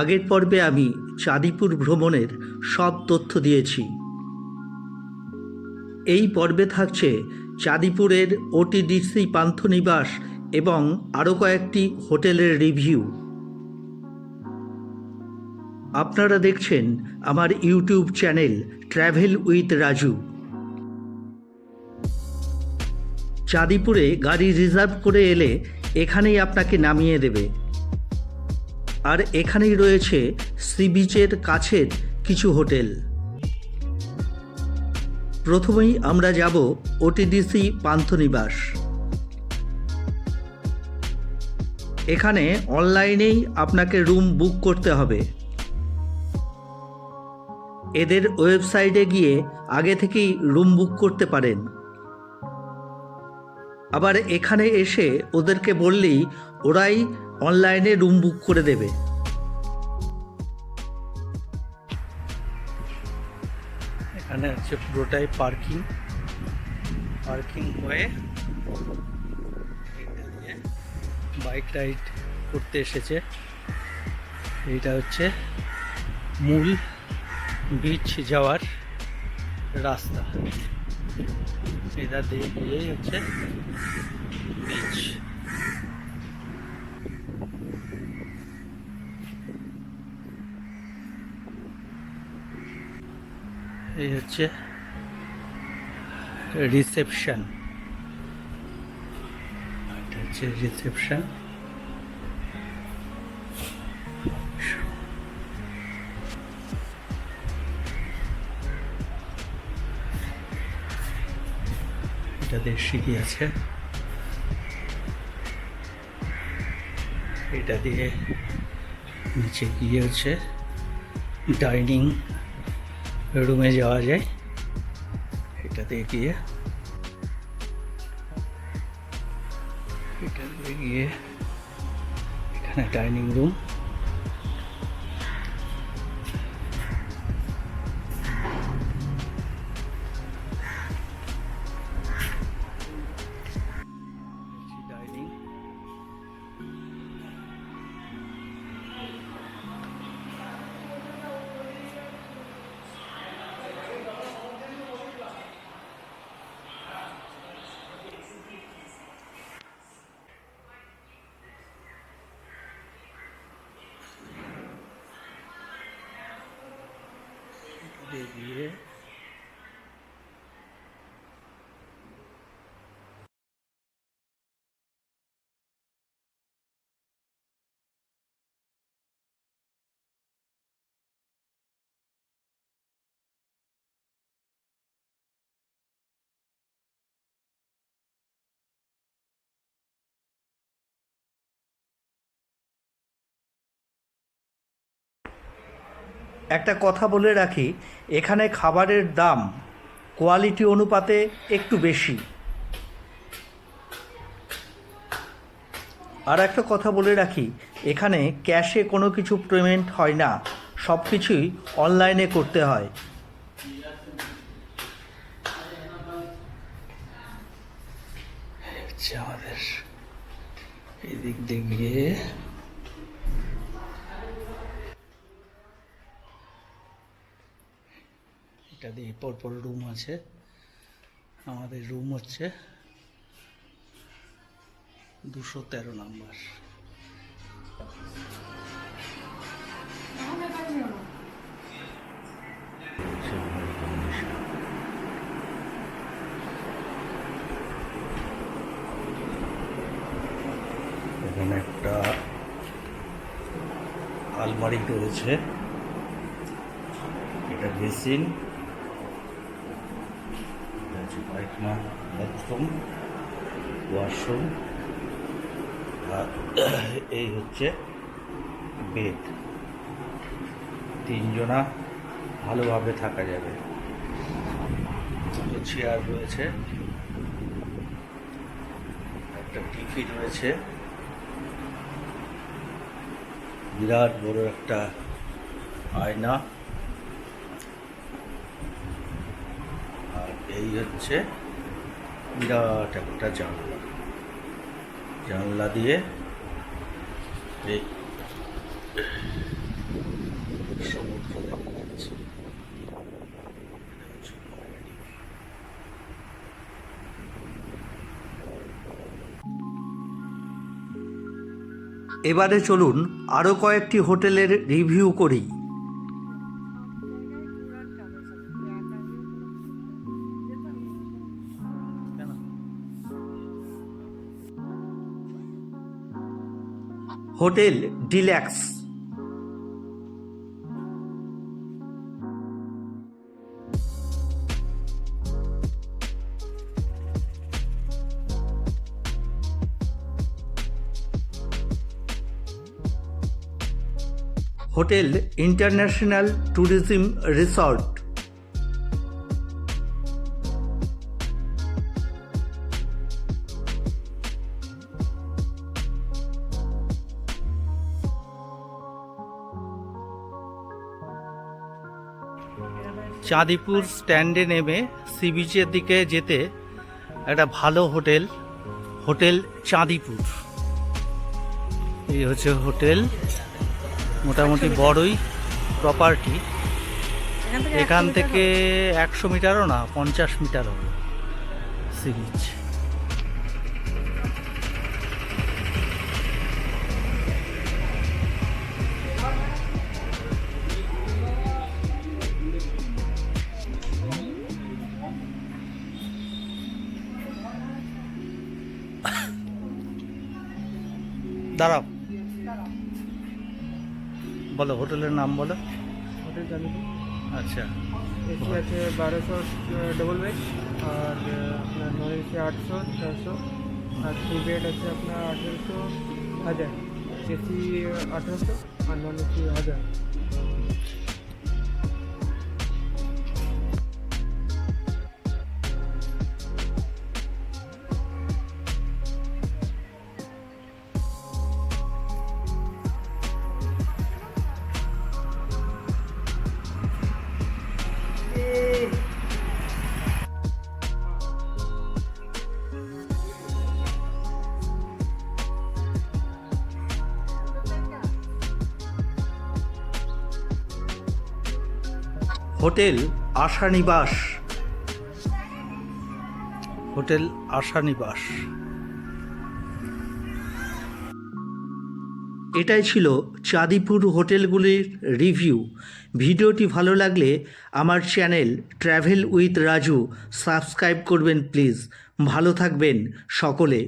আগের পর্বে আমি চাঁদিপুর ভ্রমণের সব তথ্য দিয়েছি। এই পর্বে থাকছে চাঁদিপুরের ওটিডিসি পান্থনিবাস এবং আরও কয়েকটি হোটেলের রিভিউ। আপনারা দেখছেন আমার YouTube channel travel with Raju. চাঁদিপুরে গাড়ি রিজার্ভ করে এলে এখানেই আপনাকে নামিয়ে দেবে। আর এখানেই রয়েছে সি বিচের কাছের কিছু হোটেল। প্রথমেই আমরা যাব ওটিডিসি পান্থনিবাস। এখানে অনলাইনেই আপনাকে রুম বুক করতে হবে। এদের ওয়েবসাইটে গিয়ে আগে থেকেই রুম বুক করতে পারেন। আবার এখানে এসে ওদেরকে বললেই ওরাই অনলাইনে রুম বুক করে দেবে। এখানে হচ্ছে পুরোটাই পার্কিং। পার্কিং হয়ে বাইক রাইড করতে এসেছে। এইটা হচ্ছে মূল বিচ যাওয়ার রাস্তা। এটা দিয়ে গিয়েই হচ্ছে বিচ এই হচ্ছে রিসেপশন এটা হচ্ছে রিসেপশন সিঁড়ি আছে? এটা দিয়ে নিচে গিয়ে হচ্ছে? ডাইনিং রুমে যাওয়া যায়। এটা দিয়ে গিয়ে এটা দিয়ে গিয়ে এখানে ডাইনিং রুম। দিয়ে গিয়ে একটা কথা বলে রাখি, এখানে খাবারের দাম কোয়ালিটি অনুপাতে একটু বেশি। আর একটা কথা বলে রাখি, এখানে ক্যাশে কোনো কিছু পেমেন্ট হয় না, সব কিছুই অনলাইনে করতে হয়। আমাদের এদিক দিয়ে এটা দিয়ে পরপর রুম আছে। আমাদের রুম হচ্ছে দুশো তেরো নাম্বার। এখানে একটা আলমারি রয়েছে। এটা বেসিন। হচ্ছে পায়খানা বাথরুম ওয়াশরুম আর এই হচ্ছে বেড তিনজনা ভালোভাবে থাকা যাবে। দুটো চেয়ার রয়েছে। একটা টিভি রয়েছে। বিরাট বড় একটা আয়না। এই হচ্ছে বিরাট একটা জানলা। জানলা দিয়ে এবারে চলুন আরও কয়েকটি হোটেলের রিভিউ করি। Hotel deluxe hotel international tourism resort. Chandipur স্ট্যান্ডে নেমে সি বিচের দিকে যেতে একটা ভালো হোটেল হোটেল চাঁদিপুর। এই হচ্ছে হোটেল মোটামুটি বড়ই প্রপার্টি এখান থেকে একশো মিটারও না পঞ্চাশ মিটার হবে সি বিচ। দাঁড়াও। বলো হোটেলের নাম বলো। হোটেল আচ্ছা। এসি আছে বারোশো ডবল বেড আর আপনার নন এসি আটশো চারশো। আর থ্রি বেড আছে আপনার আঠেরোশো হাজার। এসি আঠেরোশো আর নন এসি হাজার। হোটেল আশানিবাস। হোটেল আশানিবাস। এটাই ছিল চাঁদিপুর হোটেলগুলির রিভিউ। ভিডিওটি ভালো লাগলে আমার channel travel with Raju subscribe করবেন প্লিজ। ভালো থাকবেন সকলে।